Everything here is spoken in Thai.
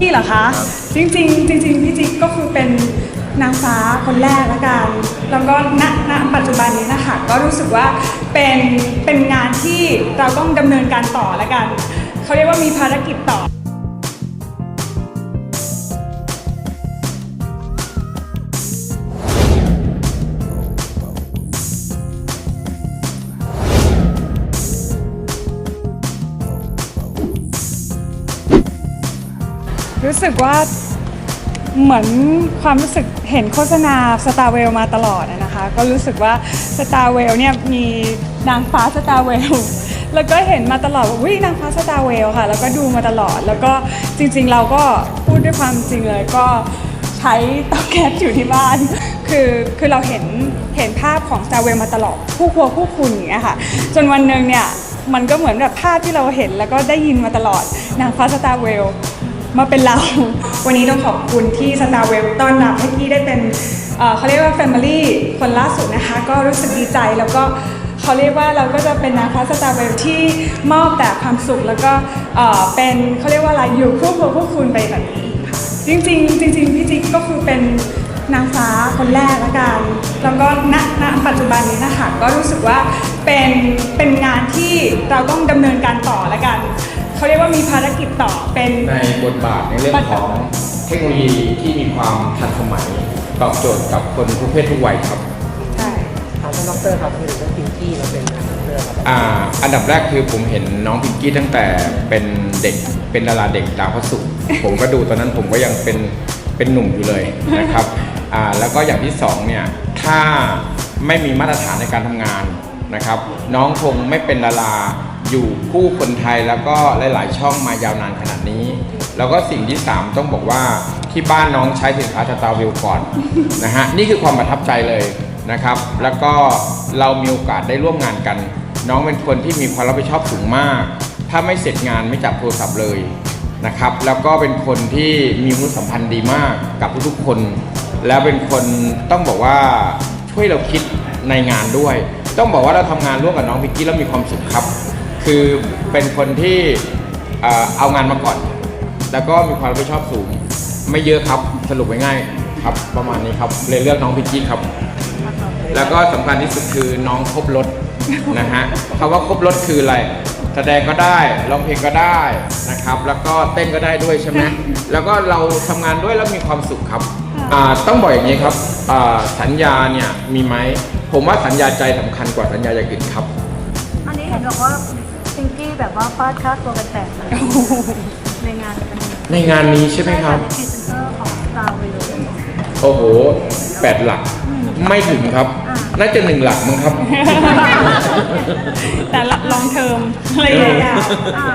พี่เหรอคะจริงๆจริงๆพี่จิ๊กก็คือเป็นนางฟ้าคนแรกละกันแล้วก็ณณปัจจุบันนี้นะคะก็รู้สึกว่าเป็นเป็นงานที่เราต้องดำเนินการต่อละกันเขาเรียกว่ามีภารกิจต่อ รู้สึกว่าเหมือนความรู้สึกเห็นโฆษณา Star w e l l มาตลอดนะคะ ก็รู้สึกว่า Star w e l l เนี่ยมีนางฟ้า Star w e l l แล้วก็เห็นมาตลอดว่าวินางฟ้า Star w e l l ค่ะ แล้วก็ดูมาตลอด แล้วก็จริง ๆ เราก็พูดด้วยความจริงเลยก็ใช้เตาแก๊สอยู่ที่บ้าน คือคือเราเห็นเห็นภาพของ Star w e l l มาตลอดคู่ครัวคู่คุณอย่างเงี้ยค่ะ จนวันหนึ่งเนี่ยมันก็เหมือนแบบภาพที่เราเห็นแล้วก็ได้ยินมาตลอดนางฟ้า Star w e l l มาเป็นเรา วันนี้ต้องขอบคุณที่ Star w e l l ต้อนรับให้กี้ได้เป็นเขาเรียกว่า Family คนล่าสุดนะคะ ก็รู้สึกดีใจแล้วก็เขาเรียกว่าเราก็จะเป็นนางฟ้า Star w e l l ที่มอบแต่ความสุขแล้วก็เอ่อเป็นเขาเรียกว่าอะไรอยู่คู่ครัวคู่คุณไปแบบนี้ค่ะจริงๆจริงๆพี่จิ๊กก็คือเป็นนางฟ้าคนแรกละกันแล้วก็ณณปัจจุบันนี้นะคะก็รู้สึกว่าเป็นเป็นงานที่เราต้องดำเนินการต่อละกัน เขาเรียกว่ามีภารกิจต่อเป็นในบทบาทในเรื่องของเทคโนโลยีที่มีความทันสมัยตอบโจทย์กับคนทุกเพศทุกวัยครับใช่ถามท่านดรครับคือเรื่องพิงกี้มาเป็นดรครับอ่าอันดับแรกคือผมเห็นน้องพิงกี้ตั้งแต่เป็นเด็กเป็นดาราเด็กดาวพระศุกร์ผมก็ดูตอนนั้นผมก็ยังเป็นเป็นหนุ่มอยู่เลยนะครับอ่าแล้วก็อย่างที่สองเนี่ยถ้าไม่มีมาตรฐานในการทำงานนะครับ น้องคงไม่เป็นดารา อยู่คู่คนไทยแล้วก็หลาย ๆ ช่องมายาวนานขนาดนี้ แล้วก็สิ่งที่สามต้องบอกว่าที่บ้านน้องใช้สินค้าสตาร์วิวก่อนนะฮะนี่คือความประทับใจเลยนะครับ แล้วก็เรามีโอกาสได้ร่วมงานกัน น้องเป็นคนที่มีความรับผิดชอบสูงมาก ถ้าไม่เสร็จงานไม่จับโทรศัพท์เลยนะครับ แล้วก็เป็นคนที่มีมนุษยสัมพันธ์ดีมากกับทุกๆคน แล้วเป็นคนต้องบอกว่าช่วยเราคิดในงานด้วย ต้องบอกว่าเราทำงานร่วมกับน้องพิกกี้แล้วมีความสุขครับ คือเป็นคนที่เอ่อเอางานมาก่อน แล้วก็มีความรับผิดชอบสูง ไม่เยอะครับสรุปง่ายๆครับ ประมาณนี้ครับเลยเลือกน้องพิกกี้ครับ แล้วก็สำคัญที่สุดคือน้องครบรถ นะฮะคำว่าครบรถคืออะไร แสดงก็ได้ร้องเพลงก็ได้นะครับ แล้วก็เต้นก็ได้ด้วยใช่ไหมแล้วก็เราทำงานด้วยแล้วมีความสุขครับอ่าต้องบอกอย่างนี้ครับอ่าสัญญาเนี่ยมีไหมผมว่าสัญญาใจสำคัญกว่าสัญญาอย่างอื่นครับ อันนี้เห็นบอกว่า พิงกี้แบบว่าฟาดค่าตัวเป็นแสนเลยในงานกันในงานนี้ใช่ไหมครับ พรีเซนเตอร์ของ Star w e l l โอ้โหแปดหลัก ไม่ถึงครับ น่าจะหนึ่งหลักมั้งครับ แต่ละลองเทอมอะไรอย่างเงี้ย อ่า